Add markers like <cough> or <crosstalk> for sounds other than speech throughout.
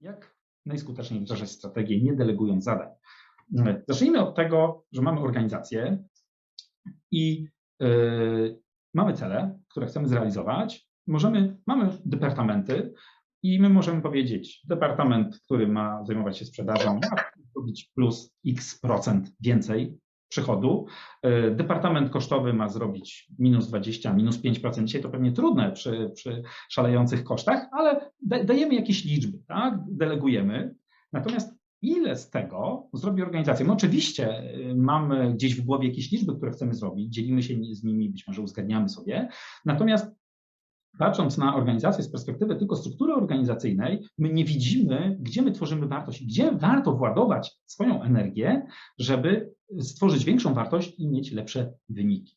Jak najskuteczniej wdrażać strategię, nie delegując zadań? Zacznijmy od tego, że mamy organizację i yy, mamy cele, które chcemy zrealizować. Możemy, mamy departamenty i my możemy powiedzieć, departament, który ma zajmować się sprzedażą, ma robić plus x procent więcej przychodu. E, departament kosztowy ma zrobić minus 20, minus 5%. Dzisiaj to pewnie trudne przy, przy szalejących kosztach, ale dajemy jakieś liczby, tak? delegujemy. Natomiast ile z tego zrobi organizacja? No oczywiście e, mamy gdzieś w głowie jakieś liczby, które chcemy zrobić, dzielimy się z nimi, być może uzgadniamy sobie. Natomiast patrząc na organizację z perspektywy tylko struktury organizacyjnej, my nie widzimy, gdzie my tworzymy wartość, gdzie warto władować swoją energię, żeby stworzyć większą wartość i mieć lepsze wyniki.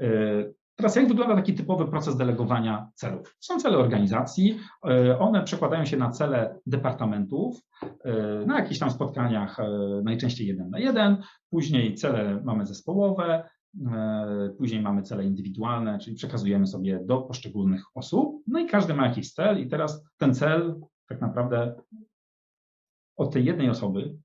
E, teraz jak wygląda taki typowy proces delegowania celów? Są cele organizacji, e, one przekładają się na cele departamentów, e, na jakichś tam spotkaniach najczęściej jeden na jeden, później cele mamy zespołowe, później mamy cele indywidualne, czyli przekazujemy sobie do poszczególnych osób, no i każdy ma jakiś cel i teraz ten cel tak naprawdę od tej jednej osoby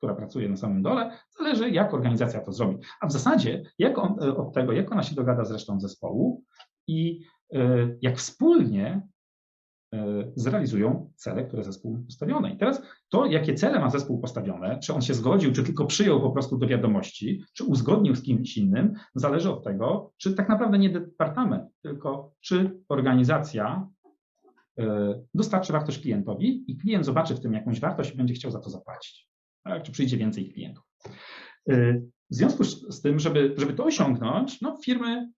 która pracuje na samym dole, zależy jak organizacja to zrobi. A w zasadzie jak on, e, od tego, jak ona się dogada z resztą zespołu i e, jak wspólnie e, zrealizują cele, które zespół postawione. I teraz to, jakie cele ma zespół postawione, czy on się zgodził, czy tylko przyjął po prostu do wiadomości, czy uzgodnił z kimś innym, zależy od tego, czy tak naprawdę nie departament, tylko czy organizacja dostarczy wartość klientowi i klient zobaczy w tym jakąś wartość i będzie chciał za to zapłacić tak? czy przyjdzie więcej klientów. Y, w związku z tym, żeby, żeby to osiągnąć, no firmy,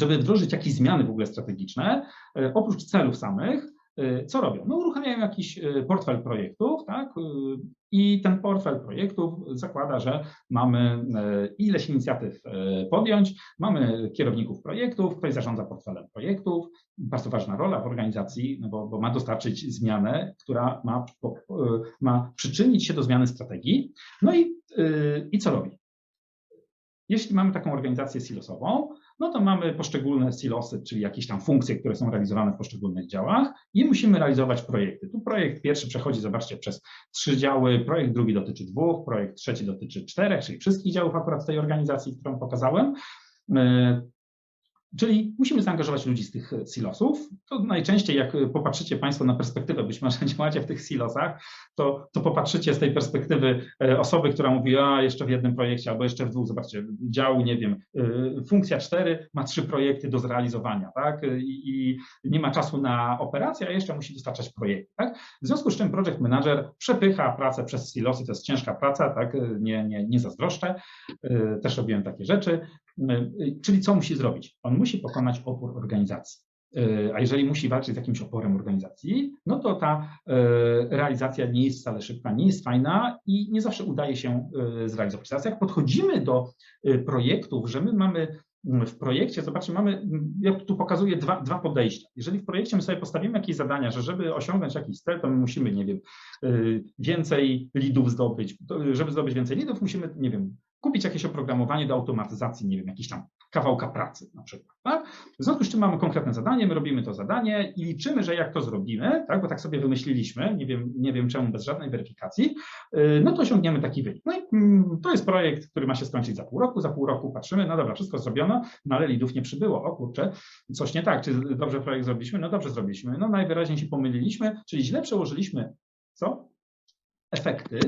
żeby wdrożyć jakieś zmiany w ogóle strategiczne, y, oprócz celów samych, y, co robią? No uruchamiają jakiś portfel projektów, tak? I ten portfel projektów zakłada, że mamy ileś inicjatyw podjąć, mamy kierowników projektów, ktoś zarządza portfelem projektów, bardzo ważna rola w organizacji, no bo, bo ma dostarczyć zmianę, która ma, ma przyczynić się do zmiany strategii. No i, i co robi? Jeśli mamy taką organizację silosową, no to mamy poszczególne silosy, czyli jakieś tam funkcje, które są realizowane w poszczególnych działach i musimy realizować projekty. Tu projekt pierwszy przechodzi, zobaczcie, przez trzy działy, projekt drugi dotyczy dwóch, projekt trzeci dotyczy czterech, czyli wszystkich działów akurat tej organizacji, którą pokazałem. E, Czyli musimy zaangażować ludzi z tych silosów. To najczęściej, jak popatrzycie Państwo na perspektywę, być może <laughs> działacie w tych silosach, to, to popatrzycie z tej perspektywy e, osoby, która mówi, a jeszcze w jednym projekcie albo jeszcze w dwóch, zobaczcie, dział, nie wiem, e, funkcja 4 ma trzy projekty do zrealizowania, tak? I, nie ma czasu na operację, a jeszcze musi dostarczać projekty, tak? W związku z czym project manager przepycha pracę przez silosy, to jest ciężka praca, tak? Nie, nie, nie zazdroszczę, e, też robiłem takie rzeczy. Czyli co musi zrobić? On musi pokonać opór organizacji. A jeżeli musi walczyć z jakimś oporem organizacji, no to ta realizacja nie jest wcale szybka, nie jest fajna i nie zawsze udaje się zrealizować. Teraz jak podchodzimy do projektów, że my mamy w projekcie, zobaczcie, mamy, ja tu pokazuję dwa, dwa podejścia. Jeżeli w projekcie my sobie postawimy jakieś zadania, że żeby osiągnąć jakiś cel, to my musimy, nie wiem, więcej lidów zdobyć. Żeby zdobyć więcej lidów, musimy, nie wiem, kupić jakieś oprogramowanie do automatyzacji, nie wiem, jakiś tam kawałka pracy na przykład. Tak? W związku z czym mamy konkretne zadanie, my robimy to zadanie i liczymy, że jak to zrobimy, tak, bo tak sobie wymyśliliśmy, nie wiem, nie wiem czemu bez żadnej weryfikacji, y, no to osiągniemy taki wynik. No i mm, to jest projekt, który ma się skończyć za pół roku, za pół roku patrzymy, no dobra, wszystko zrobiono, no ale lidów nie przybyło, o kurczę, coś nie tak, czy dobrze projekt zrobiliśmy? No dobrze zrobiliśmy, no najwyraźniej się pomyliliśmy, czyli źle przełożyliśmy, co? Efekty,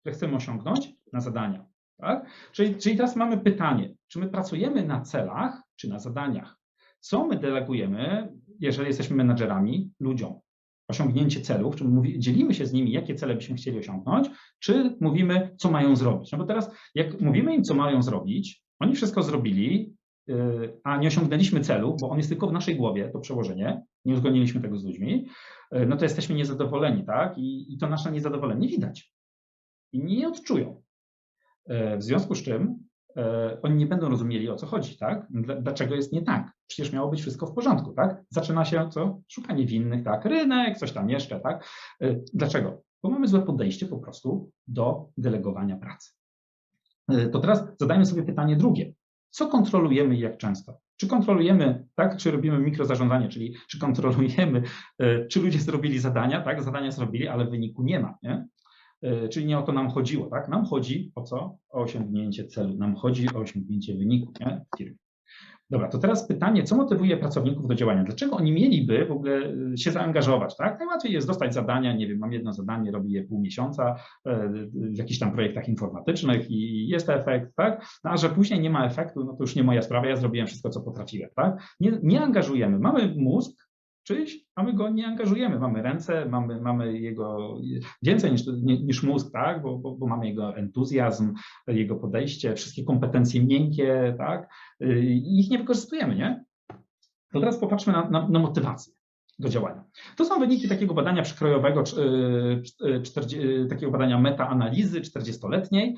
które chcemy osiągnąć na zadania. Tak? Czyli, czyli teraz mamy pytanie, czy my pracujemy na celach, czy na zadaniach? Co my delegujemy, jeżeli jesteśmy menadżerami, ludziom? Osiągnięcie celów, czy mówi, dzielimy się z nimi, jakie cele byśmy chcieli osiągnąć, czy mówimy, co mają zrobić? No bo teraz, jak mówimy im, co mają zrobić, oni wszystko zrobili, yy, a nie osiągnęliśmy celu, bo on jest tylko w naszej głowie, to przełożenie, nie uzgodniliśmy tego z ludźmi, yy, no to jesteśmy niezadowoleni, tak? I, i to nasze niezadowolenie widać. I nie odczują. E, w związku z czym e, oni nie będą rozumieli, o co chodzi, tak? Dlaczego jest nie tak? Przecież miało być wszystko w porządku, tak? Zaczyna się co? Szukanie winnych, tak? Rynek, coś tam jeszcze, tak? E, dlaczego? Bo mamy złe podejście po prostu do delegowania pracy. To teraz zadajmy sobie pytanie drugie. Co kontrolujemy i jak często? Czy kontrolujemy, tak, czy robimy mikrozarządzanie, czyli czy kontrolujemy, czy ludzie zrobili zadania, tak, zadania zrobili, ale wyniku nie ma, nie? Czyli nie o to nam chodziło, tak? Nam chodzi o co? O osiągnięcie celu, nam chodzi o osiągnięcie wyniku nie? w firmie. Dobra, to teraz pytanie, co motywuje pracowników do działania? Dlaczego oni mieliby w ogóle y, się zaangażować? Tak? Najłatwiej jest dostać zadania, nie wiem, mam jedno zadanie, robię je pół miesiąca e, w jakichś tam projektach informatycznych i jest efekt, tak? No, a że później nie ma efektu, no to już nie moja sprawa, ja zrobiłem wszystko, co potrafiłem, tak? Nie, nie angażujemy. Mamy mózg, czyś, a my go nie angażujemy. Mamy ręce, mamy, mamy jego więcej niż, niż mózg, tak? Bo, bo, bo, mamy jego entuzjazm, jego podejście, wszystkie kompetencje miękkie, tak? I ich nie wykorzystujemy, nie? To teraz popatrzmy na, na, na motywację do działania. To są wyniki takiego badania przykrojowego, takiego badania metaanalizy 40-letniej.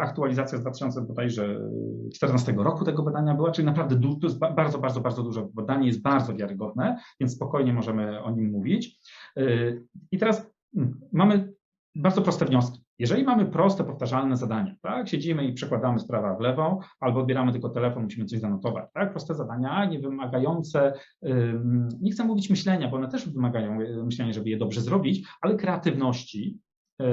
Aktualizacja z 2014 roku tego badania była, czyli naprawdę to jest bardzo, bardzo, bardzo duże badanie, jest bardzo wiarygodne, więc spokojnie możemy o nim mówić. I teraz hmm, mamy bardzo proste wnioski. Jeżeli mamy proste, powtarzalne zadania, tak, siedzimy i przekładamy sprawę w lewą, albo odbieramy tylko telefon, musimy coś zanotować, tak, proste zadania, nie wymagające, nie chcę mówić myślenia, bo one też wymagają y, myślenia, żeby je dobrze zrobić, ale kreatywności, y,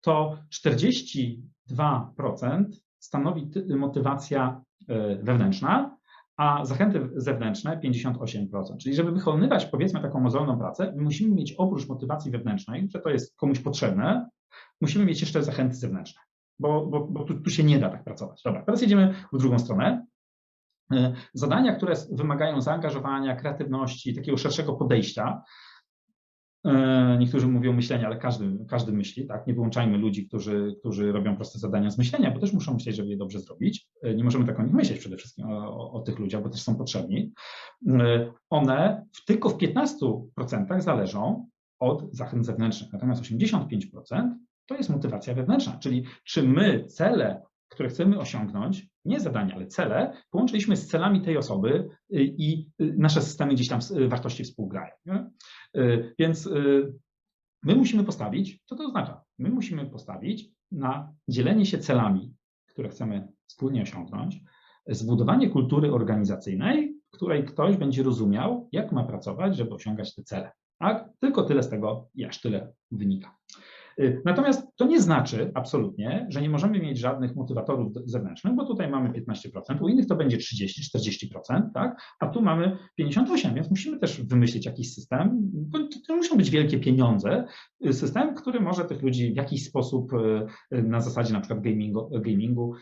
to 42% stanowi motywacja y, wewnętrzna, a zachęty zewnętrzne 58%. Czyli żeby wykonywać powiedzmy taką mozolną pracę, musimy mieć oprócz motywacji wewnętrznej, że to jest komuś potrzebne, musimy mieć jeszcze zachęty zewnętrzne, bo, bo, bo tu, tu, się nie da tak pracować. Dobra, teraz jedziemy w drugą stronę. E, zadania, które wymagają zaangażowania, kreatywności, takiego szerszego podejścia. E, niektórzy mówią myślenia, ale każdy, każdy myśli, tak? Nie wyłączajmy ludzi, którzy, którzy robią proste zadania z myślenia, bo też muszą myśleć, żeby je dobrze zrobić. E, nie możemy tak o nich myśleć przede wszystkim, o, o tych ludziach, bo też są potrzebni. One tylko w 15% zależą od zachęt zewnętrznych, natomiast 85% to jest motywacja wewnętrzna, czyli czy my cele, które chcemy osiągnąć, nie zadania, ale cele, połączyliśmy z celami tej osoby y, i y, nasze systemy gdzieś tam y, wartości współgrają. Nie? Więc my musimy postawić, co to oznacza? My musimy postawić na dzielenie się celami, które chcemy wspólnie osiągnąć, zbudowanie kultury organizacyjnej, w której ktoś będzie rozumiał, jak ma pracować, żeby osiągać te cele. Tak? Tylko tyle z tego, aż tyle wynika. Y, natomiast to nie znaczy absolutnie, że nie możemy mieć żadnych motywatorów zewnętrznych, bo tutaj mamy 15%, u innych to będzie 30-40%, tak? a tu mamy 58%, więc musimy też wymyślić jakiś system, bo to muszą być wielkie pieniądze, y, system, który może tych ludzi w jakiś sposób y, na zasadzie na przykład gamingu, gamingu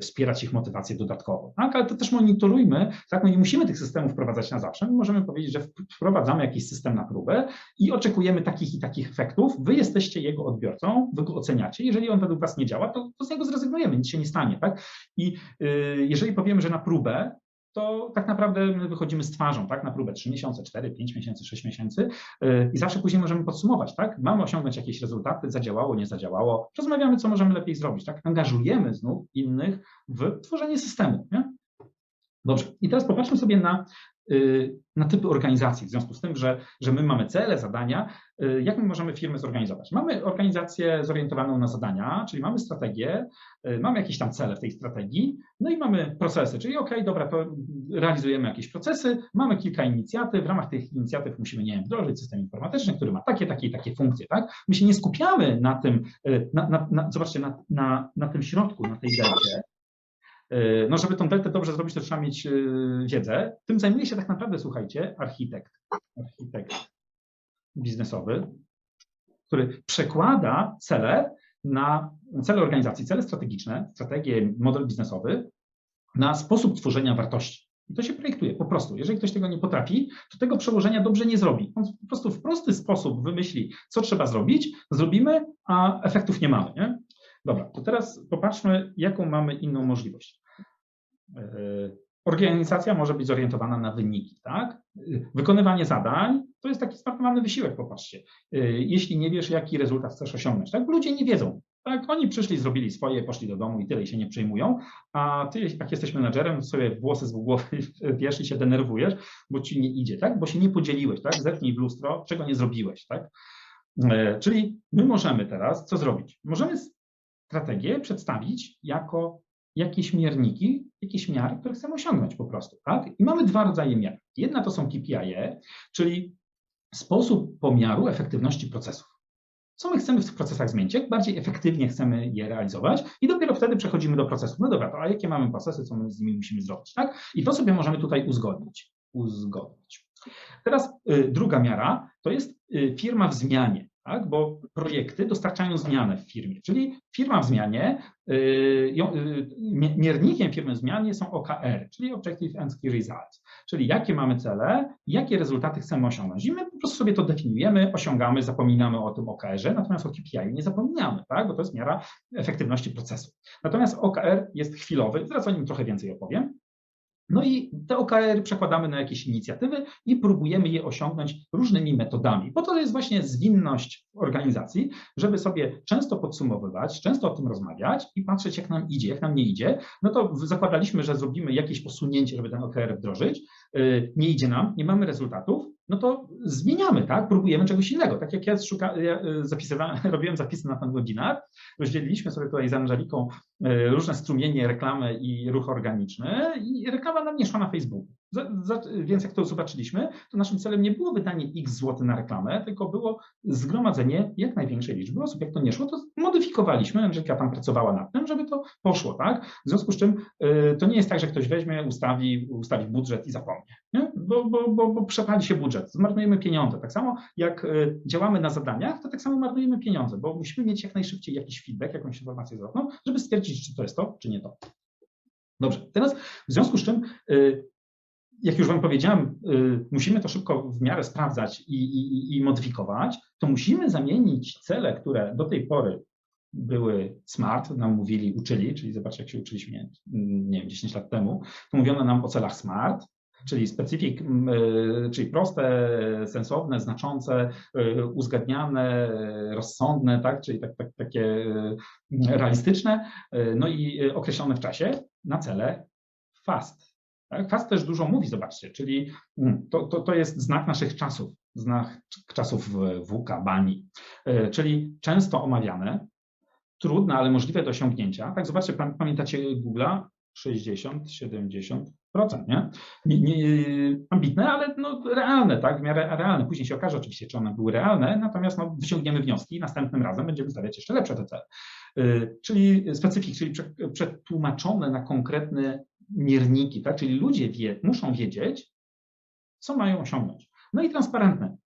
wspierać ich motywację dodatkowo. Tak? Ale to też monitorujmy, tak? no nie musimy tych systemów wprowadzać na zawsze, my możemy powiedzieć, że wprowadzamy jakiś system na próbę i oczekujemy takich i takich efektów, wy jesteście jesteście jego odbiorcą, wy go oceniacie. Jeżeli on według was nie działa, to, to z niego zrezygnujemy, nic się nie stanie. Tak? I y, jeżeli powiemy, że na próbę, to tak naprawdę my wychodzimy z twarzą, tak, na próbę 3 miesiące, 4, 5 miesięcy, 6 miesięcy yy, i zawsze później możemy podsumować, tak, mamy osiągnąć jakieś rezultaty, zadziałało, nie zadziałało, rozmawiamy, co możemy lepiej zrobić, tak, angażujemy znów innych w tworzenie systemu, nie? Dobrze, i teraz popatrzmy sobie na Y, na typy organizacji, w związku z tym, że, że my mamy cele, zadania, y, jak my możemy firmy zorganizować? Mamy organizację zorientowaną na zadania, czyli mamy strategię, y, mamy jakieś tam cele w tej strategii, no i mamy procesy, czyli ok, dobra, to realizujemy jakieś procesy, mamy kilka inicjatyw, w ramach tych inicjatyw musimy, nie wiem, wdrożyć system informatyczny, który ma takie, takie takie funkcje, tak? My się nie skupiamy na tym, na, na, na zobaczcie, na, na, na tym środku, na tej delcie, no, żeby tą deltę dobrze zrobić, to trzeba mieć e, wiedzę. Tym zajmuje się tak naprawdę, słuchajcie, architekt. Architekt biznesowy, który przekłada cele na cele organizacji, cele strategiczne, strategie, model biznesowy na sposób tworzenia wartości. I to się projektuje po prostu. Jeżeli ktoś tego nie potrafi, to tego przełożenia dobrze nie zrobi. On po prostu w prosty sposób wymyśli, co trzeba zrobić, zrobimy, a efektów nie mamy. Nie? Dobra, to teraz popatrzmy, jaką mamy inną możliwość. E, organizacja może być zorientowana na wyniki, tak? Wykonywanie zadań to jest taki zmarnowany wysiłek, popatrzcie. E, jeśli nie wiesz, jaki rezultat chcesz osiągnąć, tak? Ludzie nie wiedzą. Tak, oni przyszli, zrobili swoje, poszli do domu i tyle i się nie przejmują, a ty, jak jesteś menadżerem, sobie włosy z głowy <laughs> wiesz i się denerwujesz, bo ci nie idzie, tak? Bo się nie podzieliłeś, tak? Zerknij w lustro, czego nie zrobiłeś, tak? E, czyli my możemy teraz co zrobić? Możemy strategię przedstawić jako jakieś mierniki, jakieś miary, które chcemy osiągnąć po prostu. Tak? I mamy dwa rodzaje miar. Jedna to są KPI, czyli sposób pomiaru efektywności procesów. Co my chcemy w tych procesach zmienić? Jak bardziej efektywnie chcemy je realizować? I dopiero wtedy przechodzimy do procesów. No dobra, to a jakie mamy procesy, co my z nimi musimy zrobić? Tak? I to sobie możemy tutaj uzgodnić. uzgodnić. Teraz y, druga miara to jest y, firma w zmianie tak? bo projekty dostarczają zmianę w firmie, czyli firma w zmianie, yy, yy, miernikiem firmy w zmianie są OKR, czyli Objective and Key Results, czyli jakie mamy cele, jakie rezultaty chcemy osiągnąć. I my po prostu sobie to definiujemy, osiągamy, zapominamy o tym OKR-ze, natomiast o KPI nie zapominamy, tak? bo to jest miara efektywności procesu. Natomiast OKR jest chwilowy, zaraz o nim trochę więcej opowiem. No i te OKR przekładamy na jakieś inicjatywy i próbujemy je osiągnąć różnymi metodami, bo to jest właśnie zwinność organizacji, żeby sobie często podsumowywać, często o tym rozmawiać i patrzeć, jak nam idzie, jak nam nie idzie. No to zakładaliśmy, że zrobimy jakieś posunięcie, żeby ten OKR wdrożyć. Y, nie idzie nam, nie mamy rezultatów, no to zmieniamy, tak? Próbujemy czegoś innego. Tak jak ja, szuka, ja y, zapisywałem, <laughs> robiłem zapisy na ten webinar, rozdzieliliśmy sobie tutaj z Angeliką y, różne strumienie, reklamy i ruch organiczny i reklama nam nie szła na Facebooku. Więc jak to zobaczyliśmy, to naszym celem nie było wydanie x zł na reklamę, tylko było zgromadzenie jak największej liczby osób. Jak to nie szło, to modyfikowaliśmy, Angelika tam pracowała nad tym, żeby to poszło, tak? W związku z czym y, to nie jest tak, że ktoś weźmie, ustawi, ustawi budżet i zapomnie, nie? Bo, bo, bo, bo przepali się budżet, zmarnujemy pieniądze. Tak samo jak y, działamy na zadaniach, to tak samo marnujemy pieniądze, bo musimy mieć jak najszybciej jakiś feedback, jakąś informację zwrotną, żeby stwierdzić, czy to jest to, czy nie to. Dobrze, teraz w związku z czym y, jak już Wam powiedziałem, y, musimy to szybko w miarę sprawdzać i, i, i modyfikować, to musimy zamienić cele, które do tej pory były smart, nam mówili, uczyli, czyli zobaczcie, jak się uczyliśmy, nie wiem, 10 lat temu, to mówiono nam o celach smart, czyli specyfik, y, czyli proste, sensowne, znaczące, y, uzgadniane, rozsądne, tak, czyli tak, tak, takie realistyczne, no i określone w czasie na cele fast, tak? FAST też dużo mówi, zobaczcie, czyli mm, to, to, to jest znak naszych czasów, znak czasów WUKA, BANI, e, czyli często omawiane, trudne, ale możliwe do osiągnięcia. Tak, zobaczcie, pamiętacie Google'a? 60, 70%, nie? nie, nie ambitne, ale no, realne, tak, w miarę realne. Później się okaże oczywiście, czy one były realne, natomiast no, wyciągniemy wnioski i następnym razem będziemy stawiać jeszcze lepsze te cele. E, czyli specyfik, czyli przetłumaczone na konkretny mierniki, tak? czyli ludzie wie, muszą wiedzieć, co mają osiągnąć. No i transparentne,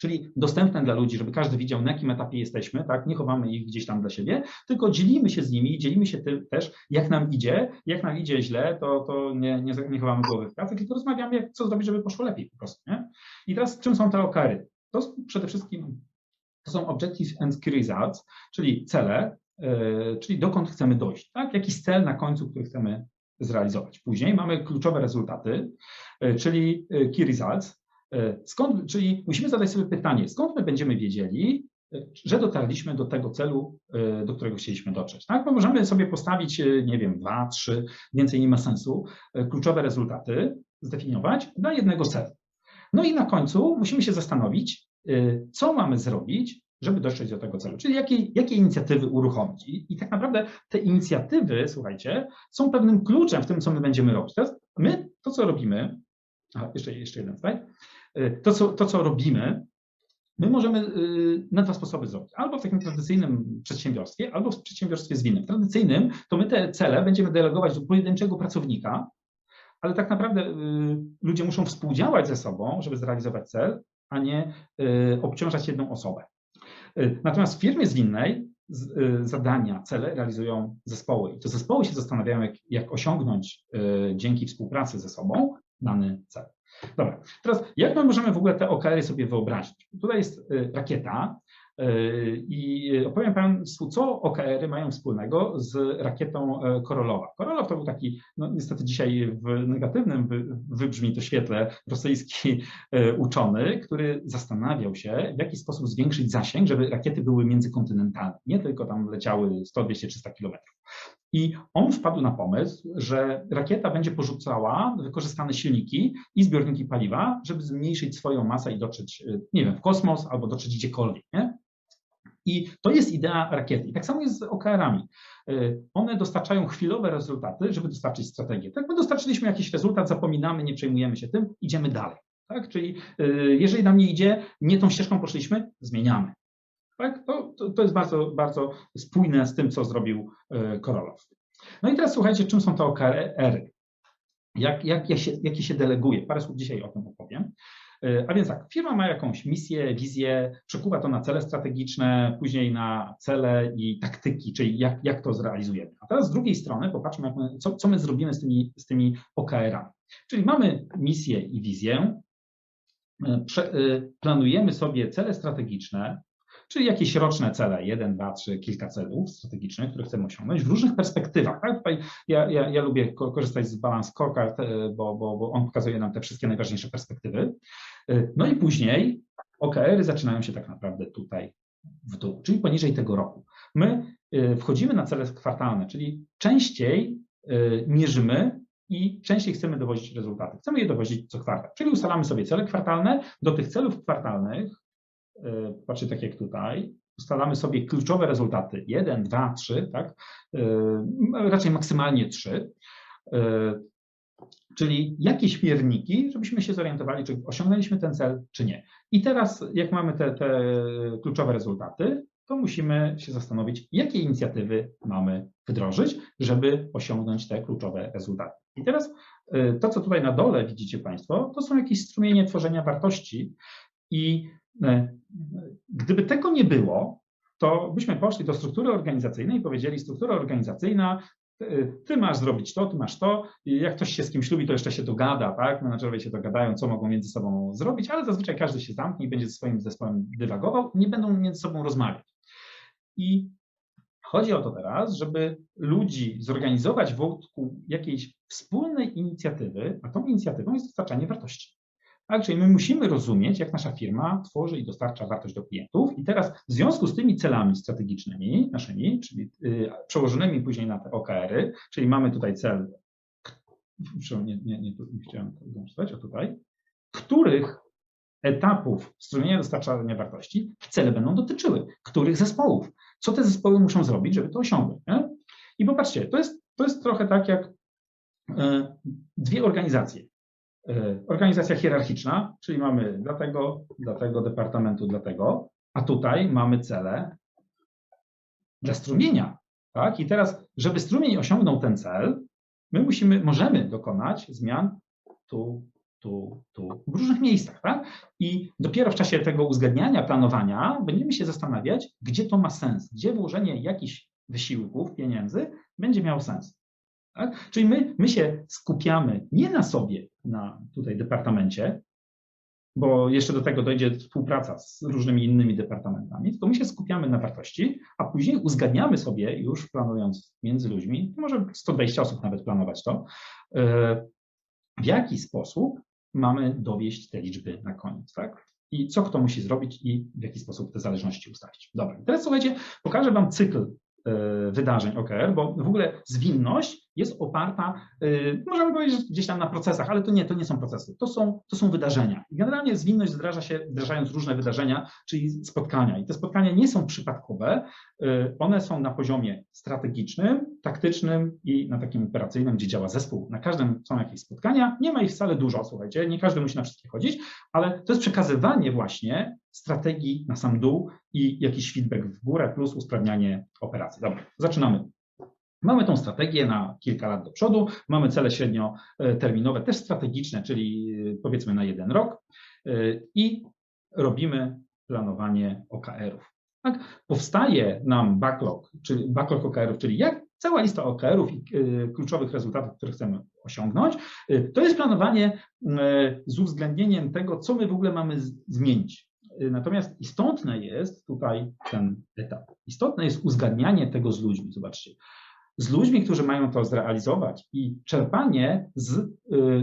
czyli dostępne dla ludzi, żeby każdy widział, na jakim etapie jesteśmy, tak? nie chowamy ich gdzieś tam dla siebie, tylko dzielimy się z nimi, dzielimy się tym też, jak nam idzie, jak nam idzie źle, to, to nie, nie, nie chowamy głowy w pracy, tylko rozmawiamy, co zrobić, żeby poszło lepiej po prostu. Nie? I teraz czym są te okary? To przede wszystkim to są Objective and Key Results, czyli cele, yy, czyli dokąd chcemy dojść, tak? jakiś cel na końcu, który chcemy zrealizować. Później mamy kluczowe rezultaty, e, czyli e, key results. E, skąd, czyli musimy zadać sobie pytanie, skąd my będziemy wiedzieli, że dotarliśmy do tego celu, do którego chcieliśmy dotrzeć. Tak? Bo możemy sobie postawić, nie wiem, dwa, trzy, więcej nie ma sensu, kluczowe rezultaty zdefiniować dla jednego celu. No i na końcu musimy się zastanowić, co mamy zrobić, żeby dotrzeć do tego celu. Czyli jakie, jakie inicjatywy uruchomić. I, I, tak naprawdę te inicjatywy, słuchajcie, są pewnym kluczem w tym, co my będziemy robić. Teraz my to, co robimy, aha, jeszcze, jeszcze jeden slajd, y, to co, to, co robimy, my możemy y, na dwa sposoby zrobić. Albo w takim tradycyjnym przedsiębiorstwie, albo w przedsiębiorstwie zwinnym. W tradycyjnym to my te cele będziemy delegować do pojedynczego pracownika, ale tak naprawdę y, ludzie muszą współdziałać ze sobą, żeby zrealizować cel, a nie obciążać jedną osobę. Y, natomiast w firmie zwinnej y, zadania, cele realizują zespoły. I to zespoły się zastanawiają, jak, jak osiągnąć y, dzięki współpracy ze sobą dany cel. Dobra, teraz jak my możemy w ogóle te OKR-y sobie wyobrazić? Tutaj jest rakieta, i opowiem Państwu, co OKR-y mają wspólnego z rakietą e, Korolowa. Korolow to był taki, no niestety dzisiaj w negatywnym wybrzmi to świetle, rosyjski e, uczony, który zastanawiał się, w jaki sposób zwiększyć zasięg, żeby rakiety były międzykontynentalne, nie tylko tam leciały 100, 200, 300 kilometrów. I on wpadł na pomysł, że rakieta będzie porzucała wykorzystane silniki i zbiorniki paliwa, żeby zmniejszyć swoją masę i dotrzeć, e, nie wiem, w kosmos albo dotrzeć gdziekolwiek. Nie? I to jest idea rakiety. I tak samo jest z OKR-ami. One dostarczają chwilowe rezultaty, żeby dostarczyć strategię. Tak, my dostarczyliśmy jakiś rezultat, zapominamy, nie przejmujemy się tym, idziemy dalej. Tak? Czyli jeżeli nam nie idzie, nie tą ścieżką poszliśmy, zmieniamy. Tak? To, to, to jest bardzo, bardzo spójne z tym, co zrobił Korolow. No i teraz słuchajcie, czym są te OKR-y? Jak, jak, jak się, się deleguje? Parę słów dzisiaj o tym opowiem. E, a więc tak, firma ma jakąś misję, wizję, przekuwa to na cele strategiczne, później na cele i taktyki, czyli jak, jak to zrealizujemy. A teraz z drugiej strony popatrzmy, my, co, co my zrobimy z tymi, z tymi OKR-ami. Czyli mamy misję i wizję, Prze, e, planujemy sobie cele strategiczne, czyli jakieś roczne cele, jeden, dwa, trzy, kilka celów strategicznych, które chcemy osiągnąć w różnych perspektywach. Tak? Tutaj ja, ja, ja lubię korzystać z Balance Scorecard, e, bo, bo, bo on pokazuje nam te wszystkie najważniejsze perspektywy. E, no i później OKR-y zaczynają się tak naprawdę tutaj w dół, czyli poniżej tego roku. My e, wchodzimy na cele kwartalne, czyli częściej mierzymy i częściej chcemy dowozić rezultaty. Chcemy je dowozić co kwartał, czyli ustalamy sobie cele kwartalne. Do tych celów kwartalnych patrzcie tak jak tutaj, ustalamy sobie kluczowe rezultaty, 1, 2, 3, tak? E, raczej maksymalnie 3, e, czyli jakieś mierniki, żebyśmy się zorientowali, czy osiągnęliśmy ten cel, czy nie. I teraz, jak mamy te, te kluczowe rezultaty, to musimy się zastanowić, jakie inicjatywy mamy wdrożyć, żeby osiągnąć te kluczowe rezultaty. I teraz to, co tutaj na dole widzicie Państwo, to są jakieś strumienie tworzenia wartości i E, gdyby tego nie było, to byśmy poszli do struktury organizacyjnej i powiedzieli, struktura organizacyjna, ty masz zrobić to, ty masz to, i jak ktoś się z kimś lubi, to jeszcze się dogada, tak? Menadżerowie się dogadają, co mogą między sobą zrobić, ale zazwyczaj każdy się zamknie i będzie ze swoim zespołem dywagował, nie będą między sobą rozmawiać. I chodzi o to teraz, żeby ludzi zorganizować wokół jakiejś wspólnej inicjatywy, a tą inicjatywą jest dostarczanie wartości. Tak, czyli my musimy rozumieć, jak nasza firma tworzy i dostarcza wartość do klientów. I teraz w związku z tymi celami strategicznymi naszymi, czyli y, przełożonymi później na te OKR-y, czyli mamy tutaj cel, nie, nie, nie, nie chciałem tego demonstrować, a tutaj, których etapów strumienia dostarczania wartości cele będą dotyczyły, których zespołów, co te zespoły muszą zrobić, żeby to osiągnąć. Nie? I popatrzcie, to jest, to jest trochę tak jak y, dwie organizacje. E, organizacja hierarchiczna, czyli mamy dla tego, dla tego departamentu, dla tego, a tutaj mamy cele dla strumienia. Tak? I teraz, żeby strumień osiągnął ten cel, my musimy, możemy dokonać zmian tu, tu, tu, w różnych miejscach. Tak? I dopiero w czasie tego uzgadniania, planowania będziemy się zastanawiać, gdzie to ma sens, gdzie włożenie jakichś wysiłków, pieniędzy będzie miało sens. Tak? Czyli my, my się skupiamy nie na sobie, na tutaj departamencie, bo jeszcze do tego dojdzie współpraca z różnymi innymi departamentami, to my się skupiamy na wartości, a później uzgadniamy sobie już planując między ludźmi, może 120 osób nawet planować to, e, w jaki sposób mamy dowieść te liczby na koniec, tak? I co kto musi zrobić i w jaki sposób te zależności ustawić. Dobra, teraz słuchajcie, pokażę Wam cykl e, wydarzeń OKR, bo w ogóle zwinność jest oparta, yy, możemy powiedzieć, gdzieś tam na procesach, ale to nie, to nie są procesy, to są, to są wydarzenia. Generalnie zwinność wdraża się wdrażając różne wydarzenia, czyli spotkania. I te spotkania nie są przypadkowe, yy, one są na poziomie strategicznym, taktycznym i na takim operacyjnym, gdzie działa zespół. Na każdym są jakieś spotkania, nie ma ich wcale dużo, słuchajcie, nie każdy musi na wszystkie chodzić, ale to jest przekazywanie właśnie strategii na sam dół i jakiś feedback w górę plus usprawnianie operacji. Dobra, zaczynamy. Mamy tą strategię na kilka lat do przodu, mamy cele średnioterminowe, też strategiczne, czyli y, powiedzmy na jeden rok y, i robimy planowanie OKR-ów. Tak? Powstaje nam backlog, czyli backlog OKR-ów, czyli jak cała lista OKR-ów i y, kluczowych rezultatów, które chcemy osiągnąć. To jest planowanie z uwzględnieniem tego, co my w ogóle mamy zmienić. Natomiast istotne jest tutaj ten etap. Istotne jest uzgadnianie tego z ludźmi. Zobaczcie, z ludźmi, którzy mają to zrealizować i czerpanie z y,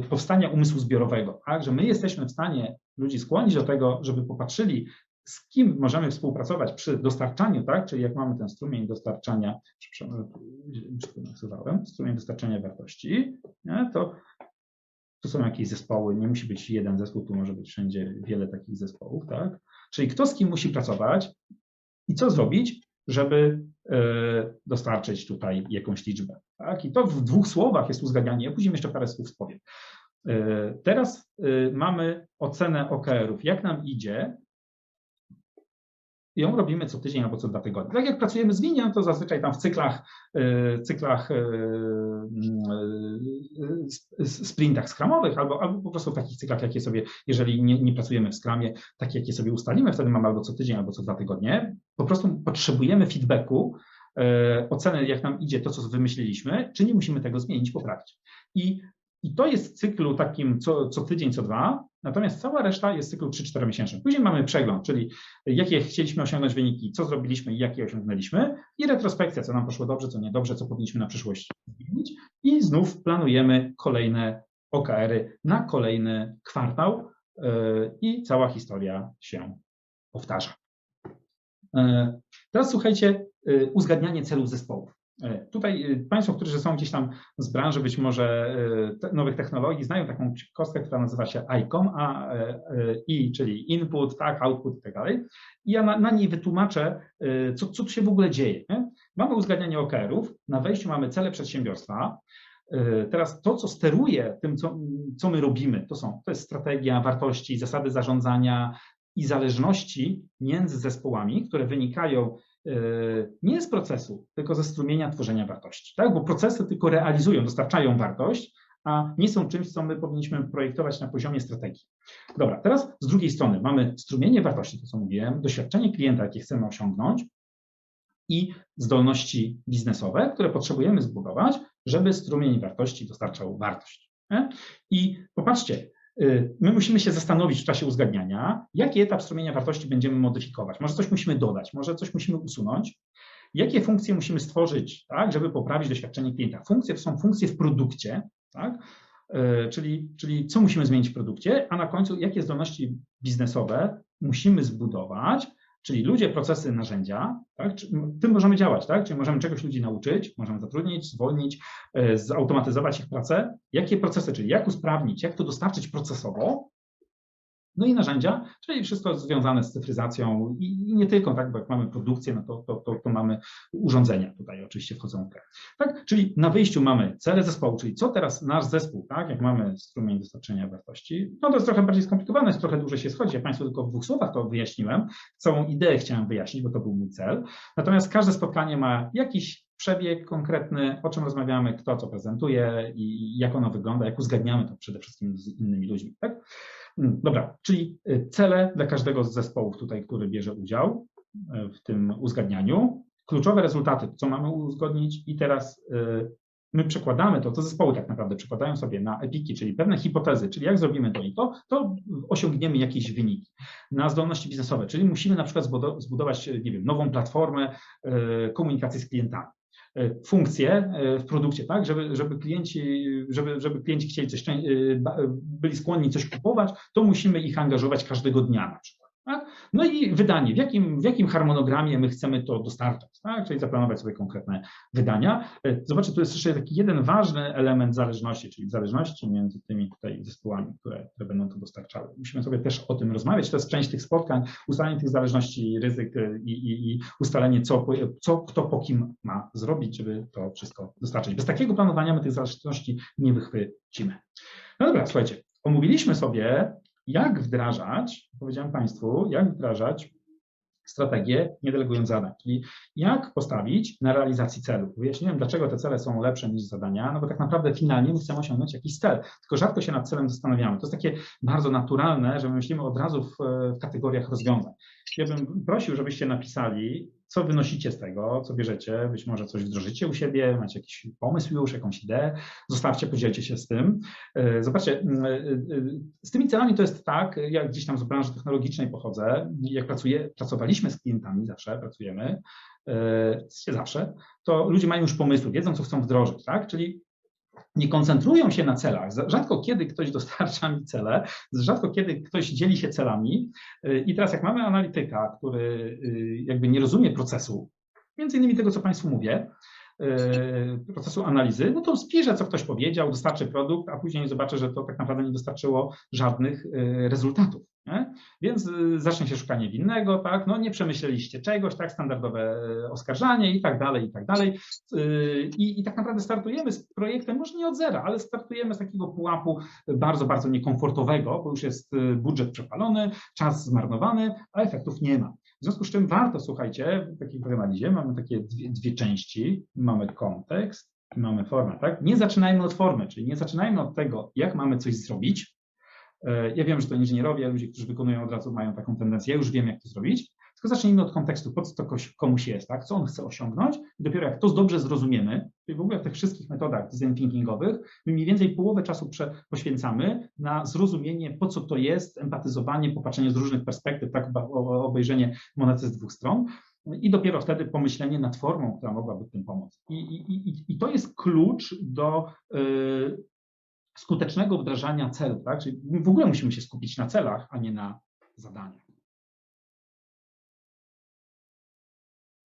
powstania umysłu zbiorowego, tak? że my jesteśmy w stanie ludzi skłonić do tego, żeby popatrzyli, z kim możemy współpracować przy dostarczaniu, tak? czyli jak mamy ten strumień dostarczania, przepraszam, naksywałem, strumień dostarczania wartości, nie? to tu są jakieś zespoły, nie musi być jeden zespół, tu może być wszędzie wiele takich zespołów, tak? Czyli kto z kim musi pracować, i co zrobić, żeby dostarczyć tutaj jakąś liczbę. Tak? I to w dwóch słowach jest uzgadnianie, ja później jeszcze parę słów powiem. Teraz mamy ocenę OKR-ów, jak nam idzie ją robimy co tydzień albo co dwa tygodnie. Tak jak pracujemy z Winią, to zazwyczaj tam w cyklach, e, cyklach e, e, sprintach skramowych albo, albo po prostu w takich cyklach, jakie sobie, jeżeli nie, nie pracujemy w skramie, takie jakie sobie ustalimy, wtedy mamy albo co tydzień, albo co dwa tygodnie. Po prostu potrzebujemy feedbacku, oceny, jak nam idzie to, co wymyśliliśmy, czy nie musimy tego zmienić, poprawić. I i to jest cyklu takim co, co tydzień, co dwa, natomiast cała reszta jest cyklu 3-4 miesięczny. Później mamy przegląd, czyli jakie chcieliśmy osiągnąć wyniki, co zrobiliśmy i jakie osiągnęliśmy i retrospekcja, co nam poszło dobrze, co niedobrze, co powinniśmy na przyszłość zmienić i znów planujemy kolejne OKR-y na kolejny kwartał yy, i cała historia się powtarza. Yy, teraz słuchajcie, yy, uzgadnianie celów zespołów. E, tutaj Państwo, którzy są gdzieś tam z branży być może nowych technologii, znają taką kostkę, która nazywa się ICOM, a e, e, I, czyli input, tak, output i tak dalej. I ja na, na niej wytłumaczę, co, co tu się w ogóle dzieje. Nie? Mamy uzgadnianie OKR-ów, na wejściu mamy cele przedsiębiorstwa, Teraz to, co steruje tym, co, co my robimy, to są, to jest strategia, wartości, zasady zarządzania i zależności między zespołami, które wynikają Yy, nie z procesu, tylko ze strumienia tworzenia wartości. Tak? Bo procesy tylko realizują, dostarczają wartość, a nie są czymś, co my powinniśmy projektować na poziomie strategii. Dobra, teraz z drugiej strony mamy strumienie wartości, to co mówiłem, doświadczenie klienta, jakie chcemy osiągnąć i zdolności biznesowe, które potrzebujemy zbudować, żeby strumień wartości dostarczał wartość. I popatrzcie, my musimy się zastanowić w czasie uzgadniania, jaki etap strumienia wartości będziemy modyfikować. Może coś musimy dodać, może coś musimy usunąć. Jakie funkcje musimy stworzyć, tak, żeby poprawić doświadczenie klienta? Funkcje są funkcje w produkcie, tak? Y, czyli, czyli co musimy zmienić w produkcie, a na końcu jakie zdolności biznesowe musimy zbudować, Czyli ludzie, procesy, narzędzia, tak? tym możemy działać, tak? Czyli możemy czegoś ludzi nauczyć, możemy zatrudnić, zwolnić, e, zautomatyzować ich pracę. Jakie procesy, czyli jak usprawnić, jak to dostarczyć procesowo, no i narzędzia, czyli wszystko związane z cyfryzacją i, nie tylko, tak, bo jak mamy produkcję, no to, to, to, to, mamy urządzenia tutaj oczywiście wchodzą w grę. Tak? Czyli na wyjściu mamy cele zespołu, czyli co teraz nasz zespół, tak, jak mamy strumień dostarczenia wartości, no to jest trochę bardziej skomplikowane, jest trochę dłużej się schodzi. Ja Państwu tylko w dwóch słowach to wyjaśniłem. Całą ideę chciałem wyjaśnić, bo to był mój cel. Natomiast każde spotkanie ma jakiś przebieg konkretny, o czym rozmawiamy, kto co prezentuje i jak ono wygląda, jak uzgadniamy to przede wszystkim z innymi ludźmi. Tak? Hmm, dobra, czyli y, cele dla każdego z zespołów tutaj, który bierze udział y, w tym uzgadnianiu, kluczowe rezultaty, co mamy uzgodnić i teraz y, my przekładamy to, to zespoły tak naprawdę przekładają sobie na epiki, czyli pewne hipotezy, czyli jak zrobimy to i to, to osiągniemy jakieś wyniki. Na zdolności biznesowe, czyli musimy na przykład zbudować, nie wiem, nową platformę komunikacji z klientami. E, funkcje e, w produkcie, tak, żeby, żeby, klienci, żeby, żeby klienci chcieli coś, e, byli skłonni coś kupować, to musimy ich angażować każdego dnia na przykład. Tak? No i wydanie, w jakim, w jakim harmonogramie my chcemy to dostarczać, tak? czyli zaplanować sobie konkretne wydania. E, zobaczcie, tu jest jeszcze taki jeden ważny element zależności, czyli zależności między tymi tutaj zespołami, które, które będą to dostarczały. Musimy sobie też o tym rozmawiać, to jest część tych spotkań, ustalenie tych zależności, ryzyk e, i, i, i ustalenie, co, co kto po kim ma zrobić, żeby to wszystko dostarczyć. Bez takiego planowania my tych zależności nie wychwycimy. No dobra, słuchajcie, omówiliśmy sobie jak wdrażać, powiedziałem Państwu, jak wdrażać strategię, nie delegując zadań, czyli jak postawić na realizacji celów. Wyjaśniłem, dlaczego te cele są lepsze niż zadania, no bo tak naprawdę finalnie my chcemy osiągnąć jakiś cel, tylko rzadko się nad celem zastanawiamy. To jest takie bardzo naturalne, że my myślimy od razu w, w kategoriach rozwiązań. Ja bym prosił, żebyście napisali, co wynosicie z tego, co bierzecie, być może coś wdrożycie u siebie, macie jakiś pomysł już, jakąś ideę, zostawcie, podzielcie się z tym. E, zobaczcie, e, e, z tymi celami to jest tak, jak gdzieś tam z branży technologicznej pochodzę, jak pracuję, pracowaliśmy z klientami, zawsze pracujemy, zawsze, to ludzie mają już pomysły, wiedzą, co chcą wdrożyć, tak? Czyli nie koncentrują się na celach. Rzadko kiedy ktoś dostarcza mi cele, rzadko kiedy ktoś dzieli się celami. Y, I teraz, jak mamy analityka, który y, jakby nie rozumie procesu, między innymi tego, co Państwu mówię, y, procesu analizy, no to spisze, co ktoś powiedział, dostarczy produkt, a później zobaczy, że to tak naprawdę nie dostarczyło żadnych rezultatów. Więc y, zacznie się szukanie winnego, tak? No nie przemyśleliście czegoś, tak? Standardowe y, oskarżanie i tak dalej, i tak dalej. Y, I, I tak naprawdę startujemy z projektem, może nie od zera, ale startujemy z takiego pułapu bardzo, bardzo niekomfortowego, bo już jest budżet przepalony, czas zmarnowany, a efektów nie ma. W związku z czym warto, słuchajcie, w takiej analizie mamy takie dwie, dwie części, mamy kontekst mamy formę, tak? Nie zaczynajmy od formy, czyli nie zaczynajmy od tego, jak mamy coś zrobić, ja wiem, że to inżynierowie, ludzie, którzy wykonują od razu mają taką tendencję, ja już wiem, jak to zrobić, tylko zacznijmy od kontekstu, po co to komuś jest, tak? co on chce osiągnąć i dopiero jak to dobrze zrozumiemy, w ogóle w tych wszystkich metodach design thinkingowych, my mniej więcej połowę czasu poświęcamy na zrozumienie, po co to jest, empatyzowanie, popatrzenie z różnych perspektyw, tak obejrzenie monety z dwóch stron, i dopiero wtedy pomyślenie nad formą, która mogłaby tym pomóc. I, i, i, i to jest klucz do y, skutecznego wdrażania celu, tak? Czyli w ogóle musimy się skupić na celach, a nie na zadaniach.